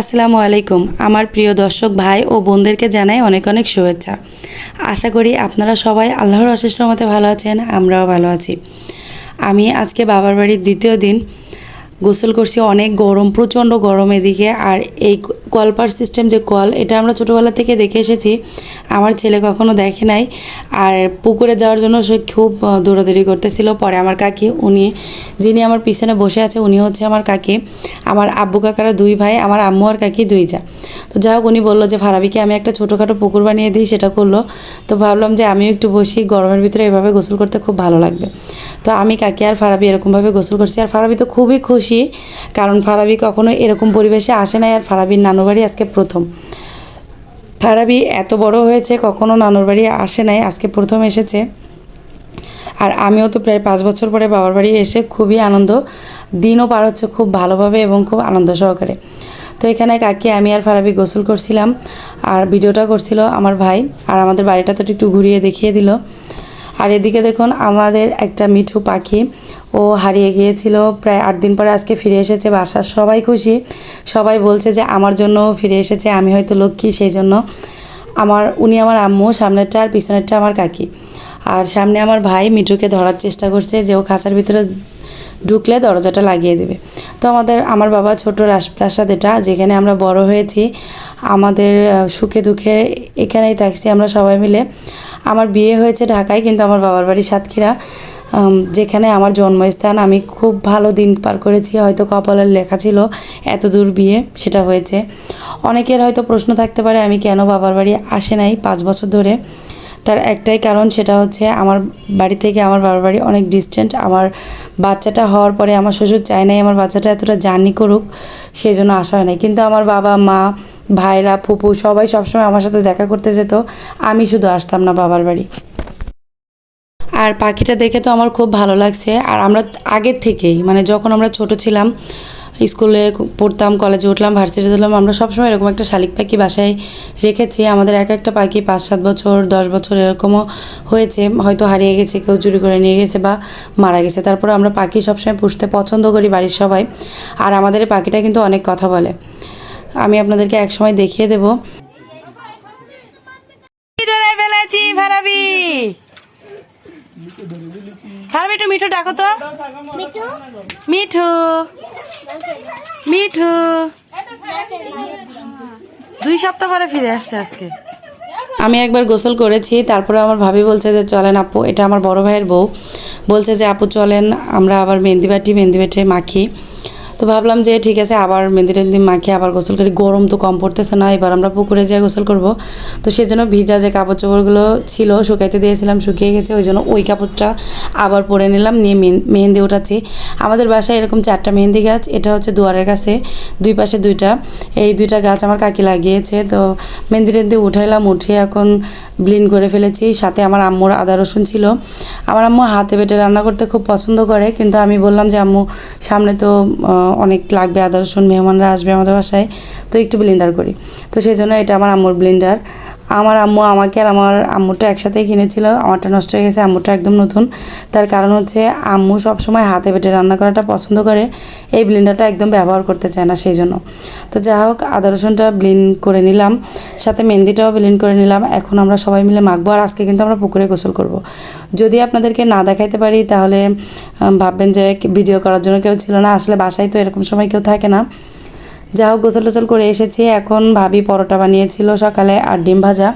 আসসালামু আলাইকুম। আমার প্রিয় দর্শক ভাই ও বোনদেরকে জানাই অনেক অনেক শুভেচ্ছা। আশা করি আপনারা সবাই আল্লাহর অশেষ্ট মতে ভালো আছেন, আমরাও ভালো আছি। আমি আজকে বাবার বাড়ির দ্বিতীয় দিন গোসল করছি অনেক গরম, প্রচণ্ড গরম এদিকে। আর এই কলপার সিস্টেম যে কল এটা আমরা ছোটোবেলা থেকে দেখে এসেছি। আমার ছেলে কখনো দেখে নাই। আর পুকুরে যাওয়ার জন্য সে খুব দৌড়াদৌড়ি করতেছিল। পরে আমার কাকি, উনি যিনি আমার পিছনে বসে আছে, উনি হচ্ছে আমার কাকি। আমার আব্বু কাকারা দুই ভাই, আমার আম্মু আর কাকি দুই যা। তো যাই হোক, উনি বলল যে ফারাবিকে আমি একটা ছোটোখাটো পুকুর বানিয়ে দিই। সেটা করল। তো ভাবলাম যে, আমিও একটু বসি, গরমের ভিতরে এভাবে গোসল করতে খুব ভালো লাগবে। তো আমি কাকি আর ফারাবি এরকমভাবে গোসল করছি। আর ফারাবি তো খুবই খুশি। কারণ ফারাবি কখনো এরকম পরিবেশে আসে নাই আর ফারাবির নানুর বাড়ি আজকে প্রথম। ফারাবি এত বড় হয়েছে, কখনো নানুর বাড়ি আসে নাই, আজকে প্রথম এসেছে। আর আমিও তো প্রায় পাঁচ বছর পরে বাবার বাড়ি এসে খুবই আনন্দ, দিনও পার হচ্ছে খুব ভালোভাবে এবং খুব আনন্দ সহকারে। তো এখানে কাকি, আমি আর ফারাবি গোসল করছিলাম, আর ভিডিওটা করছিল আমার ভাই, আর আমাদের বাড়িটা তো একটু ঘুরিয়ে দেখিয়ে দিল। আর এদিকে দেখুন আমাদের একটা মিঠু পাখি ও হারিয়ে গিয়েছিল। প্রায় আট দিন পরে আজকে ফিরে এসেছে বাসার সবাই খুশি। সবাই বলছে যে, আমার জন্য ফিরে এসেছে, আমি হয়তো লক্ষ্মী, সেই জন্য আমার, উনি আমার আম্মু, সামনেরটা আর পিছনেরটা আমার কাকি। আর সামনে আমার ভাই মিঠুকে ধরার চেষ্টা করছে যে, ও খাঁচার ভিতরে ঢুকলে দরজাটা লাগিয়ে দেবে। তো আমাদের, আমার বাবা ছোট রাজপ্রাসাদ এটা, যেখানে আমরা বড় হয়েছি। আমাদের সুখে দুঃখে এখানেই থাকছি আমরা সবাই মিলে। আমার বিয়ে হয়েছে ঢাকায়, কিন্তু আমার বাবার বাড়ি সাতক্ষীরা। যেখানে আমার জন্মস্থান, আমি খুব ভালো দিন পার করেছি, হয়তো কপালের লেখা ছিল এত দূর বিয়ে, সেটা হয়েছে। অনেকের হয়তো প্রশ্ন থাকতে পারে, আমি কেন বাবার বাড়ি আসে নাই পাঁচ বছর ধরে? তার একটাই কারণ, সেটা হচ্ছে আমার বাড়ি থেকে আমার বাবার বাড়ি অনেক ডিস্টেন্ট আমার বাচ্চাটা হওয়ার পরে আমার শ্বশুর চায় নাই আমার বাচ্চাটা এতটা জার্নি করুক সেই জন্য আসা হয় নাই। কিন্তু আমার বাবা, মা, ভাইরা, ফুপু সবাই সবসময় আমার সাথে দেখা করতে যেত, আমি শুধু আসতাম না বাবার বাড়ি। আর পাখিটা দেখে তো আমার খুব ভালো লাগছে। আর আমরা আগের থেকেই মানে যখন আমরা ছোট ছিলাম, স্কুলে পড়তাম, কলেজে উঠলাম, ভার্সিটিতে উঠলাম, আমরা সবসময় এরকম একটা শালিক পাখি বাসায় রেখেছি। আমাদের এক একটা পাখি পাঁচ, সাত বছর, দশ বছর এরকমও হয়েছে। হয়তো হারিয়ে গেছে, কেউ চুরি করে নিয়ে গেছে বা মারা গেছে। তারপর আমরা পাখি সবসময় পুষতে পছন্দ করি বাড়ির সবাই। আর আমাদের পাখিটা কিন্তু অনেক কথা বলে। আমি আপনাদেরকে এক সময় দেখিয়ে দেবো। ভারাবি মিঠু মিঠু ডাকো তো। মিঠু? মিঠু। দুই সপ্তাহ পরে ফিরে আসছে আজকে। আমি একবার গোসল করেছি তারপরে আমার ভাবি বলছে যে চলেন আপু এটা আমার বড় ভাইয়ের বউ। বলছে যে আপু চলেন আমরা আবার মেহেন্দি বাটি মেহেন্দি বেটে মাখি। তো ভাবলাম যে ঠিক আছে, আবার মেহেন্দি টেন্দি মাখি আবার গোসল করি। গরম তো কম পড়তেছে না, এবার আমরা পুকুরে যেয়ে গোসল করব। তো সেই জন্য ভিজা যে কাপড় চোপড়গুলো ছিল শুকাইতে দিয়েছিলাম, শুকিয়ে গেছে, ওই জন্য ওই কাপড়টা আবার পরে নিলাম, নিয়ে মেহেন্দি উঠাচ্ছি আমাদের বাসায় এরকম চারটা মেহেন্দি গাছ, এটা হচ্ছে দুয়ারের কাছে দুই পাশে দুইটা। এই দুইটা গাছ আমার কাকি লাগিয়েছে, তো মেহেন্দি টেন্দি উঠাইলাম, উঠিয়ে এখন ব্লিন করে ফেলেছি। সাথে আমার আম্মুর আদা রসুন ছিল। আমার আম্মু হাতে বেটে রান্না করতে খুব পছন্দ করে, কিন্তু আমি বললাম যে, আম্মু, সামনে তো অনেক লাগবে আদা মেহমানরা আসবে আমাদের বাসায়, তো একটু ব্লেন্ডার করি। তো সেই জন্য এটা আমার আম্মুর ব্লেন্ডার আমার আম্মু আমাকে আর আমার আম্মুরটা একসাথেই কিনেছিল। আমারটা নষ্ট হয়ে গেছে আম্মুরটা একদম নতুন। তার কারণ হচ্ছে আম্মু সবসময় হাতে বেটে রান্না করাটা পছন্দ করে, এই ব্লেন্ডারটা একদম ব্যবহার করতে চায় না সেই জন্য তো যা হোক, আদা রসুনটা ব্লিন করে নিলাম, সাথে মেহেন্দিটাও ব্লিন করে নিলাম। এখন আমরা সবাই মিলে মাখবো আর আজকে কিন্তু আমরা পুকুরে গোসল করব। যদি আপনাদেরকে না দেখাইতে পারি, তাহলে ভাববেন যে ভিডিও করার জন্য কেউ ছিল না। আসলে বাসায় তো এরকম সময় কেউ থাকে না। যা হোক গোসল টোসল করে এসেছি। এখন ভাবি পরোটা বানিয়েছিল সকালে আর ডিম ভাজা।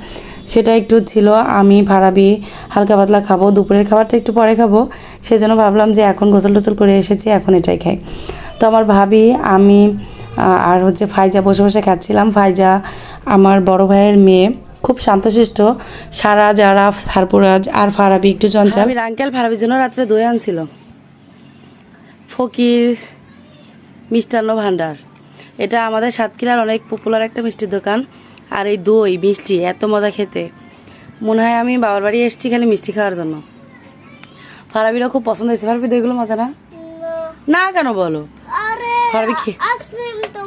সেটা একটু ছিল, আমি ফারাবি হালকা পাতলা খাব, দুপুরের খাবারটা একটু পরে খাব। সেই জন্য ভাবলাম যে এখন গোসল টোসল করে এসেছি, এখন এটাই খাই। তো আমার ভাবি, আমি আর হচ্ছে ফাইজা বসে বসে খাচ্ছিলাম। ফাইজা আমার বড় ভাইয়ের মেয়ে, খুব শান্তশিষ্ট। সারা, যারা, সারপুরাজ আর ফারাবি একটু চঞ্চল। আঙ্কেল ফারাবির জন্য রাত্রে দই আনছিল। ফকির, মিষ্টান্ন ভাণ্ডার এটা আমাদের সাতক্ষীরার অনেক পপুলার একটা মিষ্টির দোকান। আর এই দই মিষ্টি এত মজা খেতে। মনে হয় আমি বাবার বাড়ি এসেছি খালি মিষ্টি খাওয়ার জন্য। ফারাবিরও খুব পছন্দ হয়েছে। ফারাবি দইগুলো মজা না? না। কেন বলো? ফারাবি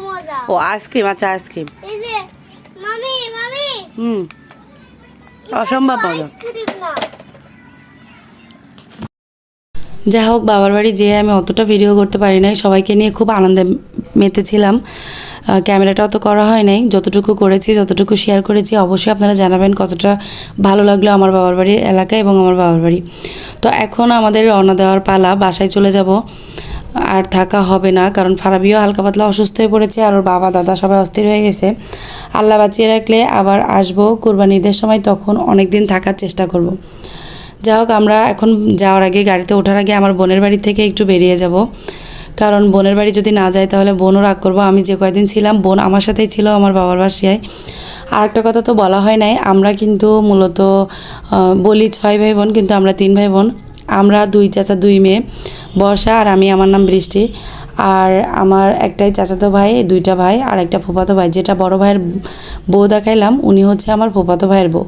মজা। ও আইসক্রিম আচ্ছা আইসক্রিম। হুম। অসম্ভব মজা। যাই হোক বাবার বাড়ি যেয়ে আমি অতটা ভিডিও করতে পারি নাই। সবাইকে নিয়ে খুব আনন্দে মেতেছিলাম ক্যামেরাটাও তো করা হয় নাই। যতটুকু করেছি, যতটুকু শেয়ার করেছি, অবশ্যই আপনারা জানাবেন কতটা ভালো লাগল আমার বাবার বাড়ির এলাকা এবং আমার বাবার বাড়ি। তো এখন আমাদের রওনা দেওয়ার পালা, বাসায় চলে যাব। আর থাকা হবে না, কারণ ফারাবিও হালকা পাতলা অসুস্থ হয়ে পড়েছে আর ওর বাবা, দাদা সবাই অস্থির হয়ে গেছে। আল্লাহ বাঁচিয়ে রাখলে আবার আসব। কোরবানি ঈদের সময় তখন অনেক দিন থাকার চেষ্টা করব। যা হোক, আমরা এখন যাওয়ার আগে, গাড়িতে ওঠার আগে আমার বোনের বাড়ি থেকে একটু বেরিয়ে যাব। কারণ বোনের বাড়ি যদি না যায় তাহলে বোনও রাগ করব। আমি যে কয়দিন ছিলাম, বোন আমার সাথেই ছিল, আমার বাবার বাসায়। আর একটা কথা তো বলা হয় নাই, আমরা কিন্তু মূলত বলি ছয় ভাই বোন, কিন্তু আমরা তিন ভাই বোন। আমরা দুই চাচা, দুই মেয়ে, বর্ষা আর আমি, আমার নাম বৃষ্টি। আর আমার একটাই চাচাতো ভাই দুইটা ভাই, আর একটা ফুফাতো ভাই। যেটা বড় ভাইয়ের বউ দেখাইলাম, উনি হচ্ছে আমার ফুফাতো ভাইয়ের বউ।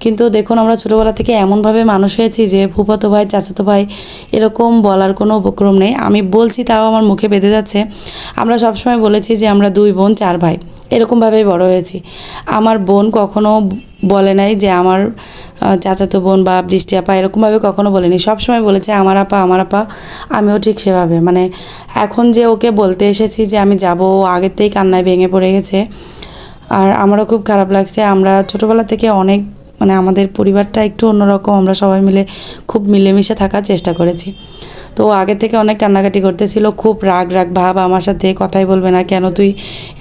কিন্তু দেখুন, আমরা ছোটোবেলা থেকে এমনভাবে মানুষ হয়েছি যে ফুপাতো ভাই, চাচাতো ভাই এরকম বলার কোনো উপক্রম নেই। আমি বলছি, তাও আমার মুখে বেঁধে যাচ্ছে। আমরা সবসময় বলেছি যে আমরা দুই বোন, চার ভাই। এরকমভাবেই বড় হয়েছি। আমার বোন কখনো বলে নাই যে আমার চাচাতো বোন বা বৃষ্টি আপা এরকমভাবে কখনো বলেনি। সবসময় বলেছে, আমার আপা আমার আপা, আমিও ঠিক সেভাবে। মানে এখন যে ওকে বলতে এসেছি যে আমি যাব আগের থেকেই কান্নায় ভেঙে পড়ে গেছে। আর আমারও খুব খারাপ লাগছে। আমরা ছোটোবেলা থেকে অনেক মানে আমাদের পরিবারটা একটু অন্যরকম। আমরা সবাই মিলে খুব মিলেমিশে থাকার চেষ্টা করেছি। তো আগে থেকে অনেক কান্নাকাটি করতেছিল, খুব রাগ রাগ, ভাব, আমার সাথে কথাই বলবে না, কেন তুই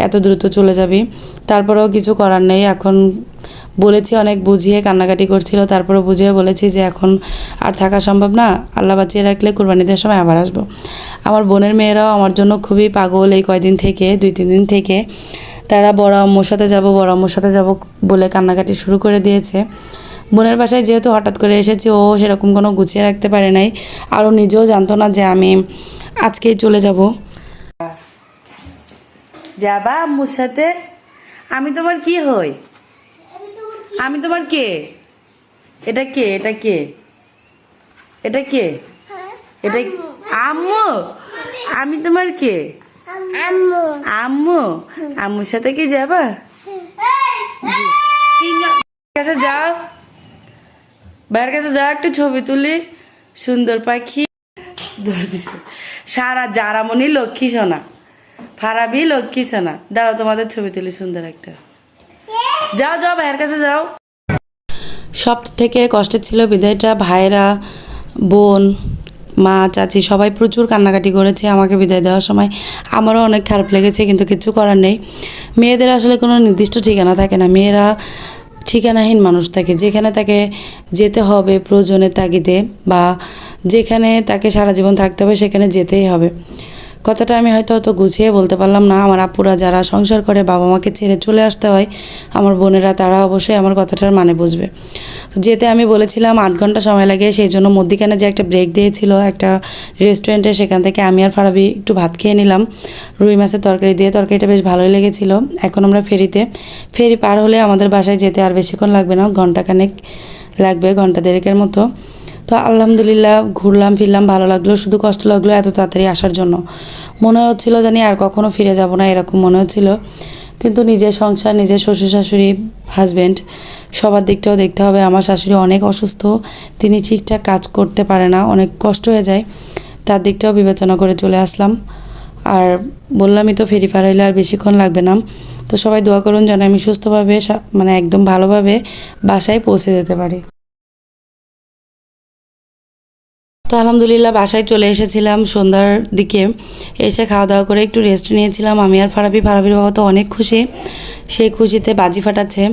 এত দ্রুত চলে যাবি? তারপরেও কিছু করার নেই, এখন বলেছি অনেক বুঝিয়ে কান্নাকাটি করছিল তারপরে বুঝিয়ে বলেছি যে এখন আর থাকা সম্ভব না, আল্লাহ বাঁচিয়ে রাখলে কুরবানিদের সময় আবার আসব। আমার বোনের মেয়েরাও আমার জন্য খুবই পাগল এই কয়দিন থেকে, দুই, তিন দিন থেকে। তারা বড় আম্মুর সাথে যাব, বড় আম্মুর সাথে যাব বলে কান্নাকাটি শুরু করে দিয়েছে। বোনের বাসায় যেহেতু হঠাৎ করে এসেছি ও সেরকম কোনো গুছিয়ে রাখতে পারে নাই। আর ও নিজেও জানতো না যে আমি আজকেই চলে যাব। যাবা আম্মুর সাথে? আমি তোমার কি হই? আমি তোমার কে? এটা কে? এটা কে? এটা কে? এটা আম্মু? আমি তোমার কে? আম্মু। আম্মু আম্মুর সাথে কি যাবা? তিনজন কাছে যাও। বাইরের কাছে যাও, একটা ছবি তুলি। সুন্দর পাখি। ধরে সারা জারামণি লক্ষ্মী সোনা। ফারাবি লক্ষ্মী সোনা। দাঁড়াও, তোমাদের ছবি তুলি, সুন্দর একটা। যাও যাও, ভাইয়ের কাছে যাও। সব থেকে কষ্টের ছিল বিদায়টা। ভাইরা বোন, মা, চাচি সবাই প্রচুর কান্নাকাটি করেছে আমাকে বিদায় দেওয়ার সময়। আমারও অনেক খারাপ লেগেছে, কিন্তু কিছু করার নেই। মেয়েদের আসলে কোনো নির্দিষ্ট ঠিকানা থাকে না। মেয়েরা ঠিকানাহীন মানুষ থাকে, যেখানে তাকে যেতে হবে প্রয়োজনের তাগিদে বা যেখানে তাকে সারা জীবন থাকতে হবে সেখানে যেতেই হবে। কথাটা আমি হয়তো অত গুছিয়ে বলতে পারলাম না। আমার আপুরা যারা সংসার করে বাবা মাকে ছেড়ে চলে আসতে হয়, আমার বোনেরা তারা অবশ্যই আমার কথাটার মানে বুঝবে। তো যেতে আমি বলেছিলাম, আট ঘণ্টা সময় লাগে, সেই জন্য মধ্যিখানে যে একটা ব্রেক দিয়েছিল, একটা রেস্টুরেন্টে সেখান থেকে আমি আর ফারাবি একটু ভাত খেয়ে নিলাম। রুই মাছের তরকারি দিয়ে তরকারিটা বেশ ভালোই লেগেছিল। এখন আমরা ফেরিতে, ফেরি পার হলে আমাদের বাসায় যেতে আর বেশিক্ষণ লাগবে না ঘন্টাখানেক লাগবে, ঘণ্টা দেড়েকের মতো। তো আলহামদুলিল্লাহ ঘুরলাম, ফিরলাম, ভালো লাগল। শুধু কষ্ট লাগল এত তাড়াতাড়ি আসার জন্য। মনে হচ্ছিল জানি আর কখনো ফিরে যাব না এরকম মনে হচ্ছিল। কিন্তু নিজের সংসার, নিজের শ্বশুর শাশুড়ি হাজব্যান্ড সবার দিকটাও দেখতে হবে। আমার শাশুড়ি অনেক অসুস্থ, তিনি ঠিকঠাক কাজ করতে পারে না, অনেক কষ্ট হয়ে যায়। তার দিকটাও বিবেচনা করে চলে আসলাম। আর বললামই তো, ফেরি পার হইলে আর বেশিক্ষণ লাগবে না। তো সবাই দোয়া করুন যেন আমি সুস্থভাবে মানে একদম ভালোভাবে বাসায় পৌঁছে যেতে পারি। তো আলহামদুলিল্লাহ বাসায় চলে এসেছিলাম সন্ধ্যার দিকে। এসে খাওয়া দাওয়া করে একটু রেস্ট নিয়েছিলাম। আমি আর ফারাবি, ফারাবির বাবা তো অনেক খুশি। সেই খুশিতে বাজি ফাটাচ্ছে।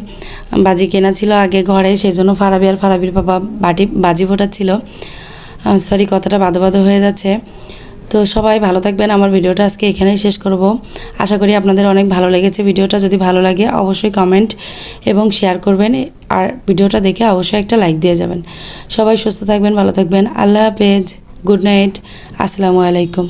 বাজি কেনা ছিল আগে ঘরে সেই জন্য ফারাবি আর ফারাবির বাবা বাটি, বাজি ফোটাচ্ছিল। সরি কথাটা বাদো হয়ে যাচ্ছে। তো সবাই ভালো থাকবেন। আমার ভিডিওটা আজকে এখানেই শেষ করব। আশা করি আপনাদের অনেক ভালো লেগেছে। ভিডিওটা যদি ভালো লাগে অবশ্যই কমেন্ট এবং শেয়ার করবেন। আর ভিডিওটা দেখে অবশ্যই একটা লাইক দিয়ে যাবেন। সবাই সুস্থ থাকবেন, ভালো থাকবেন। আল্লাহ হাফেজ। গুড নাইট আসসালামু আলাইকুম।